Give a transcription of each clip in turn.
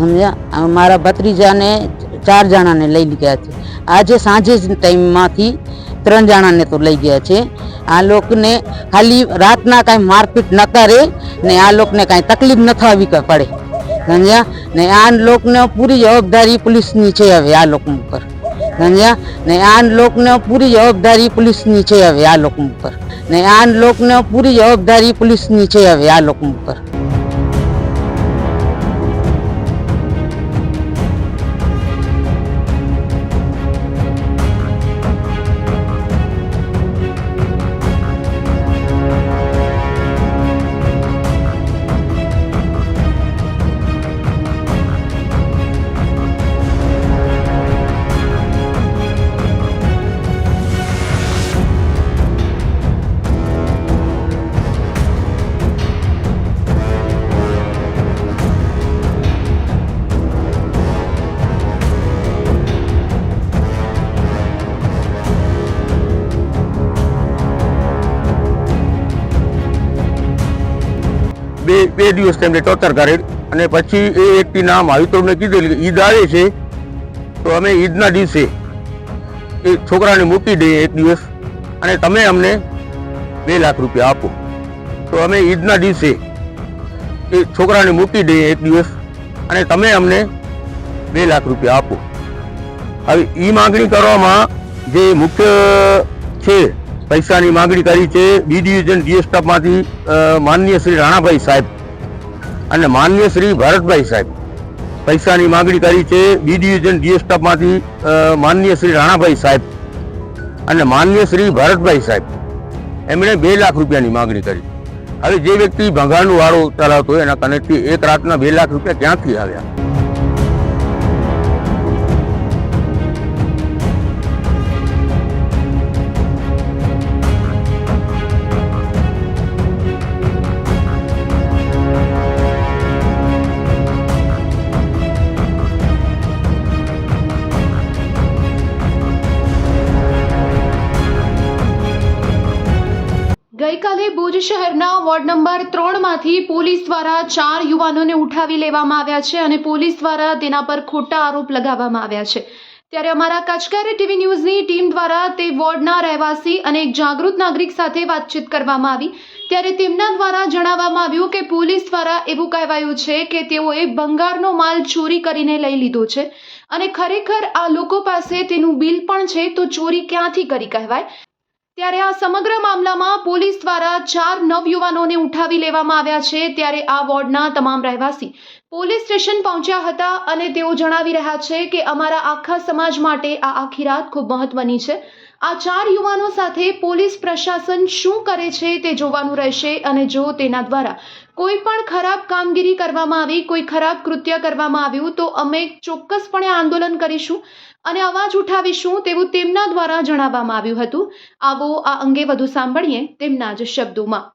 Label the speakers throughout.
Speaker 1: સમજ્યા? મારા ભત્રીજાને ચાર જણાને લઈ ગયા છે. આજે સાંજે જ ટાઈમમાંથી ત્રણ જણાને તો લઈ ગયા છે. આ લોકોને ખાલી રાતના કાંઈ મારપીટ ન કરે ને આ લોકોને કાંઈ તકલીફ ન થવી પડે. સમજ્યા? ને આ લોકોને પૂરી જવાબદારી પોલીસની છે હવે આ લોકો ઉપર. સમજ્યા? ને આ લોકોને પૂરી જવાબદારી પોલીસની છે હવે આ લોકો ઉપર. ને આ લોકોને પૂરી જવાબદારી પોલીસની છે હવે આ લોકો ઉપર.
Speaker 2: બે દિવસ તેમને ટોર્ચર કરેલ અને પછી એ વ્યક્તિ નામ આવ્યું તો અમને કીધેલું કે ઈદ આવે છે. તો અમે ઈદના દિવસે એ છોકરાને મૂકી દઈએ એક દિવસ અને તમે અમને બે લાખ રૂપિયા આપો. તો અમે ઈદના દિવસે એ છોકરાને મૂકી દઈએ એક દિવસ અને તમે અમને બે લાખ રૂપિયા આપો. હવે એ માગણી કરવામાં જે મુખ્ય છે પૈસાની માંગણી કરી છે બી ડિવિઝન ડીએસ સ્ટાફમાંથી માનનીય શ્રી રાણાભાઈ સાહેબ. અને માનનીય શ્રી ભરતભાઈ સાહેબ, પૈસાની માગણી કરી છે બી ડિવિઝન ડીએસ સ્ટાફમાંથી માનનીય શ્રી રાણાભાઈ સાહેબ અને માનનીય શ્રી ભરતભાઈ સાહેબ, એમણે બે લાખ રૂપિયાની માગણી કરી. હવે જે વ્યક્તિ ભંગારનું વાળો ચલાવતો હોય એના કનેક્ટથી એક રાતના બે લાખ રૂપિયા ક્યાંથી આવ્યા?
Speaker 3: ગઈકાલે ભુજ શહેરના વોર્ડ નંબર ત્રણમાંથી પોલીસ દ્વારા ચાર યુવાનોને ઉઠાવી લેવામાં આવ્યા છે અને પોલીસ દ્વારા તેના પર ખોટા આરોપ લગાવવામાં આવ્યા છે. ત્યારે અમારા કચકારી ટીવી ન્યૂઝની ટીમ દ્વારા તે વોર્ડના રહેવાસી અને એક જાગૃત નાગરિક સાથે વાતચીત કરવામાં આવી. ત્યારે તેમના દ્વારા જણાવવામાં આવ્યું કે પોલીસ દ્વારા એવું કહેવાયું છે કે તેઓએ બંગારનો માલ ચોરી કરીને લઈ લીધો છે. અને ખરેખર આ લોકો પાસે તેનું બિલ પણ છે, તો ચોરી ક્યાંથી કરી કહેવાય? ત્યારે આ સમગ્ર મામલામાં પોલીસ દ્વારા ચાર નવયુવાનોને ઉઠાવી લેવામાં આવ્યા છે. ત્યારે આ વોર્ડના તમામ રહેવાસી પોલીસ સ્ટેશન પહોંચ્યા હતા અને તેઓ જણાવી રહ્યા છે કે અમારા આખા સમાજ માટે આ આખી રાત ખૂબ મહત્વની છે. આ ચાર યુવાનો સાથે પોલીસ પ્રશાસન શું કરે છે તે જોવાનું રહેશે અને જો તેના દ્વારા કોઈ પણ ખરાબ કામગીરી કરવામાં આવી, કોઈ ખરાબ કૃત્ય કરવામાં આવ્યું, તો અમે ચોક્કસપણે આંદોલન કરીશું અને અવાજ ઉઠાવીશું તેવું તેમના દ્વારા જણાવવામાં આવ્યું હતું. આવો આ અંગે વધુ સાંભળીએ તેમના જ શબ્દોમાં.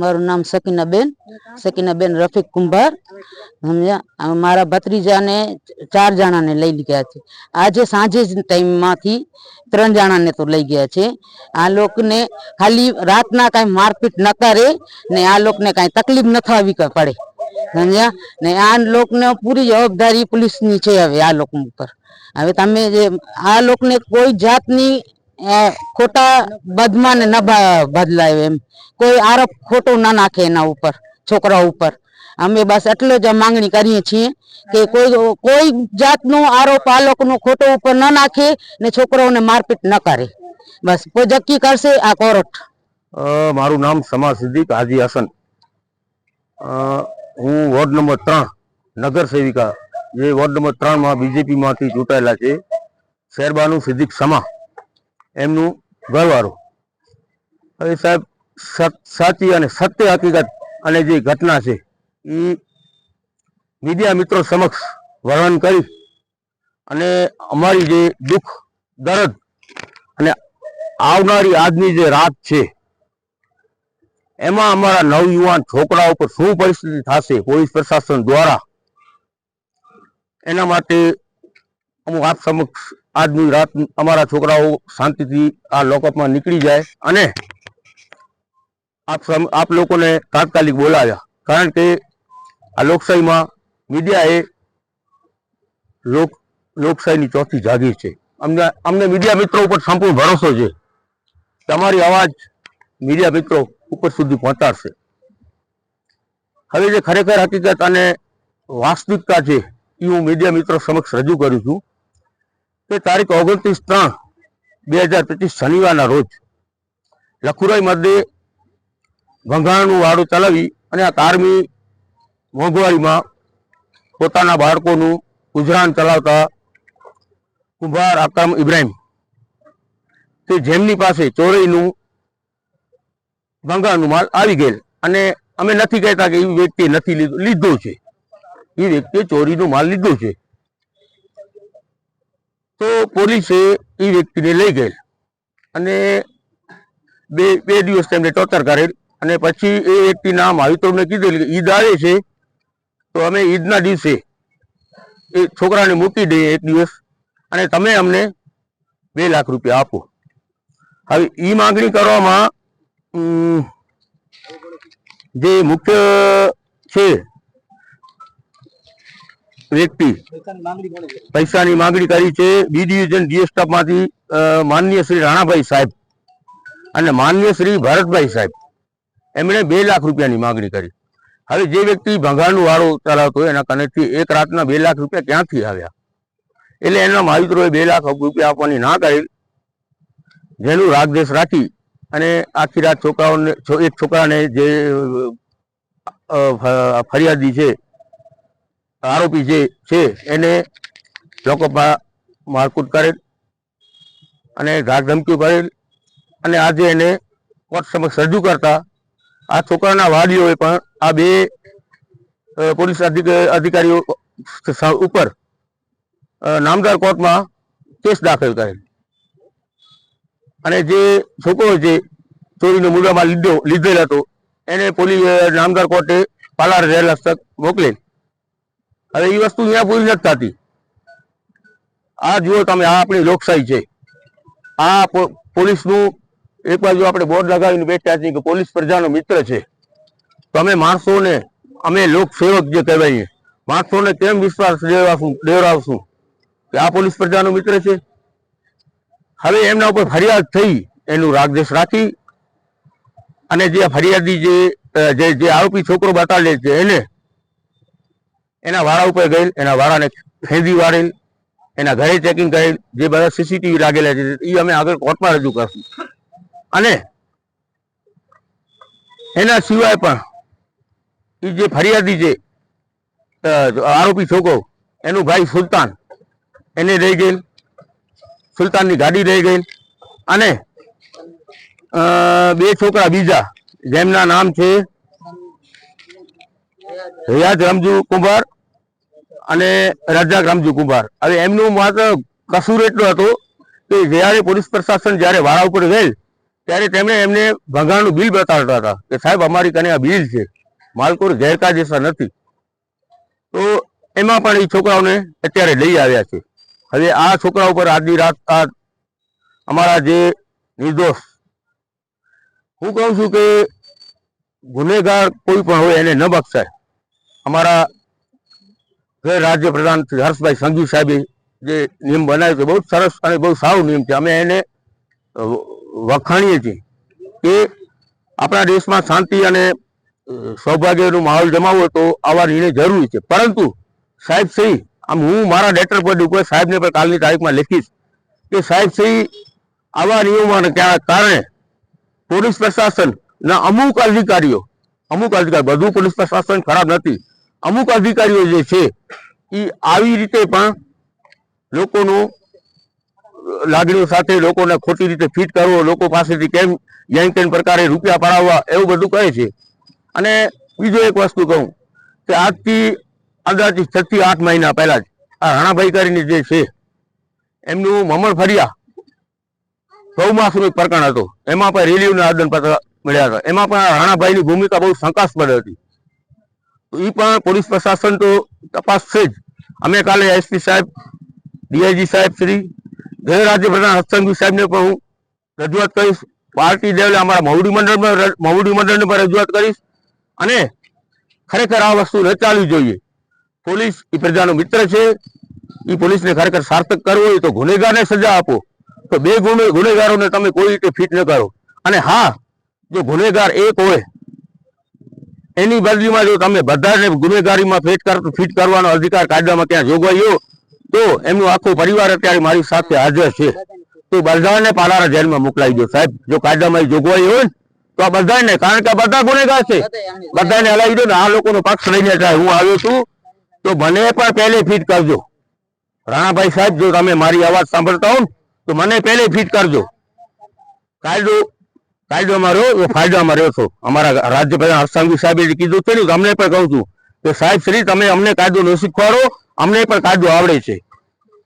Speaker 1: મારું નામ સકીનાબેન સકીનાબેન રફીક કુંભાર. સમજ્યા? મારા ભત્રીજાને ચાર જણાને લઈ ગયા છે. આજે સાંજે જ ટાઈમમાંથી ત્રણ જણાને તો લઈ ગયા છે. આ લોકોને ખાલી રાતના કાંઈ મારપીટ ન કરે ને આ લોકોને કાંઈ તકલીફ ન થવી પડે. સમજ્યા? ને આ લોકોને પૂરી જવાબદારી પોલીસની છે હવે આ લોકો ઉપર. હવે તમે જે, આ લોકોને કોઈ જાતની ખોટા બદમાન ન બદલાય એમ. કોઈ આરોપ ખોટો ના નાખે એના ઉપર છોકરા ઉપર. અમે બસ એટલો જ માંગણી કરીએ છીએ કે કોઈ કોઈ જાતનો આરોપ આ લોકોનો ખોટો ઉપર ન નાખે ને છોકરાઓને મારપીટ ન કરે. બસ કોઈ જક્કી કરશે આ કોર્ટ.
Speaker 2: મારું નામ સમા સિદ્દીક હાજી હસન. હું વોર્ડ નંબર ત્રણ નગર સેવિકા જે વોર્ડ નંબર ત્રણમાં બીજેપીમાંથી ચૂંટાયેલા છે. શેરબાનુ સિદ્દીક સમા. એમનું ઘરવાળું. હવે સાહેબ સાચી અને સત્ય હકીકત અને જે ઘટના છે એ મીડિયા મિત્રો સમક્ષ વર્ણન કરી અને અમારી જે દુઃખ, દર્દ અને આવનારી આજની જે રાત છે, એમાં અમારા નવયુવાન છોકરાઓ પર શું પરિસ્થિતિ થશે, પોલીસ પ્રશાસન દ્વારા, એના માટે અમુક આપ સમક્ષ આજની રાત અમારા છોકરાઓ શાંતિથી આ લોકઅપમાં નીકળી જાય અને આપ આપ લોકોને તાત્કાલિક બોલાવ્યા. કારણ કે આ લોકશાહીમાં મીડિયા એ લોક, લોકશાહીની ચોથી જાગીર છે. અમને અમને મીડિયા મિત્રો ઉપર સંપૂર્ણ ભરોસો છે. તમારી અવાજ મીડિયા મિત્રો ઉપર સુધી પહોંચાડશે. હવે જે ખરેખર હકીકત અને વાસ્તવિકતા છે, એ હું મીડિયા મિત્રો સમક્ષ રજૂ કરું છું. કે તારીખ ઓગણત્રીસ ત્રણ, બે હજાર પચીસ શનિવારના રોજ લખુરાઈ મધ્યે ગંગાણનું વાડું ચલાવી અને આ કારમી મોંઘવારીમાં પોતાના બાળકોનું ગુજરાન ચલાવતા કુંભાર અકરમ ઇબ્રાહિમ. કે જેમની પાસે ચોરીનું ગંગાનું માલ આવી ગયેલ અને અમે નથી કહેતા કે એ વ્યક્તિએ નથી લીધું લીધો છે. એ વ્યક્તિએ ચોરીનો માલ લીધો છે. તો પોલીસે એ વ્યક્તિને લઈ ગયેલ. અને બે બે દિવસ તેમને ટોર્ચર કરેલ અને પછી એ વ્યક્તિ નામ આવ્યું તો અમને કીધેલું કે ઈદ આવે છે, તો અમે ઈદના દિવસે એ છોકરાને મૂકી દઈએ એક દિવસ અને તમે અમને બે લાખ રૂપિયા આપો. હવે એ માંગણી કરવામાં જે મુખ્ય છે વ્યક્તિ. પૈસાની માંગણી કરી છે. બી ડિવિઝન ડી સ્ટાફમાંથી અ, માનનીય શ્રી રાણાભાઈ સાહેબ અને માનનીય શ્રી ભરતભાઈ સાહેબ. એમણે બે લાખ રૂપિયાની માંગણી કરી. હવે જે વ્યક્તિ ભંગાણનું વાળો ચલાવતો એના કનેથી એક રાતના બે લાખ રૂપિયા ક્યાંથી આવ્યા? એટલે એના માહિતરોએ બે લાખ રૂપિયા આપવાની ના કરી. જેનું રાગદેશ રાખી અને આખી રાત છોકરાઓને એક છોકરાને જે ફરિયાદી છે આરોપી જે છે, એને લોકો મારકૂટ કરેલ અને ધાક ધમકીઓ કરેલ અને આજે એને કોર્ટ સમક્ષ રજૂ કરતા આ છોકરાના વાલીઓએ પણ આ બે પોલીસ અધિક- અધિકારીઓ ઉપર નામદાર કોર્ટમાં કેસ દાખલ કરેલ. અને જે છોકરો છે ચોરીનો મુદ્દામાં લીધો, લીધેલ હતો, એને પોલીસ નામદાર કોર્ટે પાલાર જેલ હસ્તક મોકલેલ. હવે એ વસ્તુ અહીંયા પૂરી નથી થતી. આ જુઓ તમે, આ આપણી લોકશાહી છે. આ પોલીસનું, એક બાજુ આપણે બોર્ડ લગાવીને બેઠા છીએ કે પોલીસ પ્રજાનો મિત્ર છે. તો અમે માણસોને, અમે લોકસેવક જે કહેવાય માણસોને કેમ વિશ્વાસ દેવડાવશું દેવડાવશું? કે આ પોલીસ પ્રજાનો મિત્ર છે? હવે એમના ઉપર ફરિયાદ થઈ, એનું રાગદેશ રાખી, અને જે ફરિયાદી જે જે આરોપી છોકરો બતાડે છે એને એના વાળા ઉપર ગયેલ, એના વાળાને ફેંદી વાળેલ એના ઘરે ચેકિંગ કરેલ, જે બધા સીસીટીવી લાગેલા છે એ અમે આગળ કોર્ટમાં રજૂ કરશું. અને એના સિવાય પણ એ જે ફરિયાદી છે આરોપી છોકરો, એનું ભાઈ સુલતાન, એને રહી ગયેલ, સુલતાનની ગાડી રહી ગઈ અને બે છોકરા બીજા, જેમના નામ છે રિયાઝ રમજુ કુંભાર અને રજાક રમજુ કુંભાર. હવે એમનું માત્ર કસૂર એટલો હતો કે જ્યારે પોલીસ પ્રશાસન જ્યારે વાળા ઉપર ગયેલ, ત્યારે તેમણે એમને ભંગાણનું બિલ બતાડતા હતા કે સાહેબ, અમારી કને આ બિલ છે. માલકોર ગેરકાયદેસર નથી. તો એમાં પણ એ છોકરાઓને અત્યારે લઈ આવ્યા છે. હવે આ છોકરા ઉપર આજની રાત આ અમારા જે નિર્દોષ, હું કહું છું કે ગુનેગાર કોઈ પણ હોય એને ન બક્ષાય. અમારા રાજ્ય પ્રધાન શ્રી હર્ષભાઈ સંઘવી સાહેબે જે નિયમ બનાવ્યો છે, બહુ સરસ અને બહુ સારો નિયમ છે. અમે એને વખાણીએ છીએ કે આપણા દેશમાં શાંતિ અને સૌભાગ્યનો માહોલ જમાવવો તો આવા નિર્ણય જરૂરી છે. પરંતુ સાહેબ શ્રી, આમ હું મારા લેટર પર ઉપર સાહેબને પણ કાલની તારીખમાં લખીશ કે સાહેબ શ્રી, આવા નિયમોના કારણે પોલીસ પ્રશાસન ના અમુક અધિકારીઓ, અમુક અધિકારી બધું પોલીસ પ્રશાસન ખરાબ નથી અમુક અધિકારીઓ જે છે એ આવી રીતે પણ લોકોનું લાગણીઓ સાથે લોકોને ખોટી રીતે ફિટ કરવો, લોકો પાસેથી કેમ યાન કેન પ્રકારે રૂપિયા પડાવવા એવું બધું કહે છે. અને બીજો એક વસ્તુ કહું કે આજથી અંદાજથી છ થી આઠ મહિના પહેલાં જ આ રાણાભાઈ કરીને જે છે, એમનું મમણ ફરિયા. ગૌમાસનું એક પ્રકરણ હતો. એમાં પણ રેલીઓના આદનપત્ર મળ્યા હતા. એમાં પણ રાણાભાઈની ભૂમિકા બહુ શંકાસ્પદ હતી. એ પણ પોલીસ પ્રશાસન તો તપાસ છે જ. અમે કાલે એસપી સાહેબ, ડીઆઈજી સાહેબ શ્રી ગૃહ રાજ્યપ્રધાન હસ્તંગી સાહેબને પણ હું રજૂઆત કરીશ. પાર્ટી લેવલે અમારા મહુડી મંડળમાં મહુડી મંડળને પણ રજૂઆત કરીશ. અને ખરેખર આ વસ્તુ ન જોઈએ. પોલીસ એ પ્રજાનો મિત્ર છે. એ પોલીસને ખરેખર સાર્થક કરવો હોય તો ગુનેગારને સજા આપો. તો બે ગુને, ગુનેગારોને તમે કોઈ રીતે ફિટ ન કરો. અને હા, જો ગુનેગાર એક હોય એની બદલીમાં જો તમે બધાને ગુનેગારીમાં ફિટ કર, ફિટ કરવાનો અધિકાર કાયદામાં ક્યાં જોગવાઈ હોય તો એમનો આખો પરિવાર અત્યારે મારી સાથે હાજર છે. તો બધાને પાલારા જેલમાં મોકલાવી દો સાહેબ. જો કાયદામાં જોગવાઈ હોય તો આ બધાને, કારણ કે બધા ગુનેગાર છે. બધાને હલાવી દો ને, આ લોકોનો પક્ષ લઈને જાય. હું આવ્યો છું, તો મને પણ પહેલે ફિટ કરજો. રાણાભાઈ સાહેબ, જો તમે મારી અવાજ સાંભળતા હો તો મને પહેલે ફિટ કરજો. કાયદો કાયદોમાં અમારો એ ફાયદામાં રહ્યો છો. અમારા રાજ્યપ્રધાન હર્ષાંગી સાહેબે કીધું છે ને તો અમને પણ કહું છું કે સાહેબ શ્રી, તમે અમને કાયદો ન શીખવાડો, અમને પણ કાયદો આવડે છે.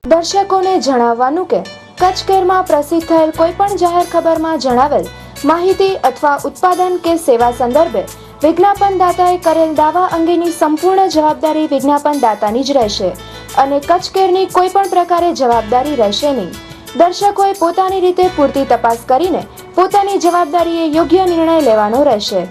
Speaker 4: દર્શકોને જણાવવાનું કે કચ્છ કેરમાં પ્રસિદ્ધ થયેલ કોઈ પણ જાહેર ખબરમાં જણાવેલ માહિતી અથવા ઉત્પાદન કે સેવા સંદર્ભે વિજ્ઞાપનદાતાએ કરેલ દાવા અંગેની સંપૂર્ણ જવાબદારી વિજ્ઞાપનદાતાની જ રહેશે અને કચ્છ કેરની કોઈ પણ પ્રકારે જવાબદારી રહેશે નહીં. દર્શકોએ પોતાની રીતે પૂરતી તપાસ કરીને પોતાની જવાબદારીએ યોગ્ય નિર્ણય લેવાનો રહેશે.